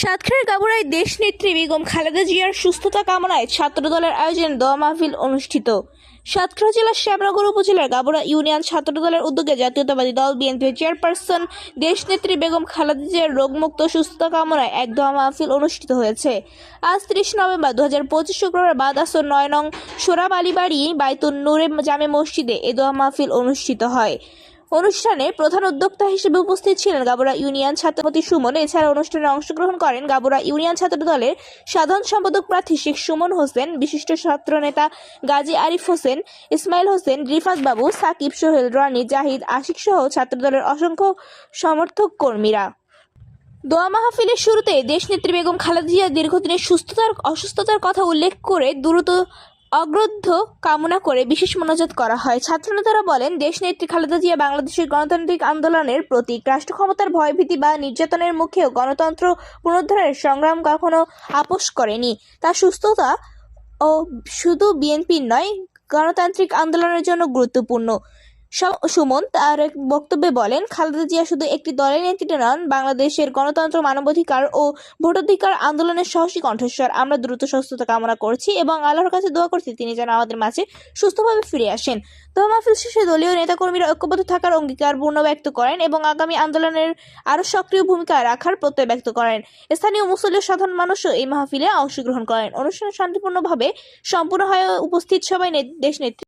সাতক্ষীরার গাবুরায় দেশনেত্রী বেগম খালেদা জিয়ার সুস্থতা কামনায় ছাত্রদলের আয়োজনে দোয়া মাহফিল অনুষ্ঠিত। সাতক্ষীরা জেলার শ্যামনগর উপজেলার গাবুরা ইউনিয়ন ছাত্রদলের উদ্যোগে জাতীয়তাবাদী দল বিএনপির চেয়ারপারসন দেশনেত্রী বেগম খালেদা জিয়ার রোগমুক্ত সুস্থতা কামনায় এক দোয়া মাহফিল অনুষ্ঠিত হয়েছে। আজ ত্রিশ নভেম্বর দু হাজার পঁচিশ শুক্রবার বাদ আসর নয় নং সোরাব আলীবাড়ি বাইতুন নূরে জামে মসজিদে এ দোয়া মাহফিল অনুষ্ঠিত হয়। অনুষ্ঠানে প্রধান উদ্যোক্তা হিসেবে উপস্থিত ছিলেন গাবুরা ইউনিয়ন ছাত্রপতি সুমন। এছাড়া অনুষ্ঠানে অংশগ্রহণ করেন গাবুরা ইউনিয়ন ছাত্র দলের সাধারণ সম্পাদক প্রার্থী শেখ সুমন হোসেন, বিশিষ্ট ছাত্র নেতা গাজী আরিফ হোসেন, ইসমাইল হোসেন, রিফাত বাবু, সাকিব, সোহেল, রানি, জাহিদ, আশিক সহ ছাত্রদলের অসংখ্য সমর্থক কর্মীরা। দোয়া মাহফিলের শুরুতে দেশনেত্রী বেগম খালেদা জিয়ার দীর্ঘদিনের সুস্থতার, অসুস্থতার কথা উল্লেখ করে দ্রুত অগ্রদ্ধ কামনা করে বিশেষ মনোযোগ করা হয়। ছাত্রনেতারা বলেন, দেশ দেশনেত্রী খালেদা জিয়া বাংলাদেশের গণতান্ত্রিক আন্দোলনের প্রতীক। রাষ্ট্র ক্ষমতার ভয়ভীতি বা নির্যাতনের মুখেও গণতন্ত্র পুনরুদ্ধারের সংগ্রাম কখনো আপোষ করেনি। তার সুস্থতা ও শুধু বিএনপির নয়, গণতান্ত্রিক আন্দোলনের জন্য গুরুত্বপূর্ণ। সুমন তার এক বক্তব্যে বলেন, খালেদা জিয়া শুধু একটি দলের নেতৃত্ব নন, বাংলাদেশের গণতন্ত্র, মানবাধিকার ও ভোটাধিকার আন্দোলনের সাহসী কণ্ঠস্বর। আমরা দ্রুত সুস্থতা কামনা করছি এবং আল্লাহর কাছে দোয়া করছি তিনি যেন আমাদের মাঝে সুস্থভাবে ফিরে আসেন। দোয়া মাহফিল শেষে দলীয় নেতাকর্মীরা ঐক্যবদ্ধ থাকার অঙ্গীকার পূর্ণ ব্যক্ত করেন এবং আগামী আন্দোলনের আরও সক্রিয় ভূমিকা রাখার প্রত্যয় ব্যক্ত করেন। স্থানীয় মুসলিম সাধারণ মানুষও এই মাহফিলে অংশগ্রহণ করেন। অনুষ্ঠান শান্তিপূর্ণভাবে সম্পূর্ণ হয়ে উপস্থিত সবাই দেশ নেত্রী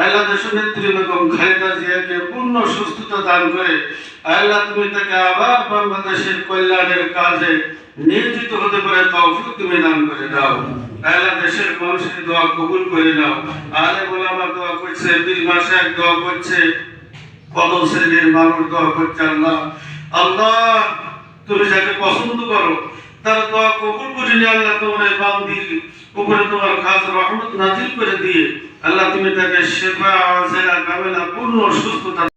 আল্লাহ দেশনেত্রী বেগম খালেদা জিয়াকে পূর্ণ সুস্থতা দান করে আল্লাহ তুমি তাকে আবার বাংলাদেশের কল্যাণের কাজে নিয়োজিত হতে পারে, তৌফিক তুমি দান করে দাও। আল্লাহ দেশের মানুষের দোয়া কবুল করে নাও। আলে আমার দোয়া করছে বীর মাসে দোয়া করছে কত শ্রেণির মানুষ দোয়া করছে আল্লাহ। আল্লাহ, তুমি যাকে পছন্দ করো তার দোয়া কবুল করে নিয়ে আল্লাহ তোমার এই বান্দির উপরে তোমার খাস রহমত নাজিল করে দিয়ে আল্লাহ তুমি তাকে সেবা জেলা কামেলা পূর্ণ সুস্থতা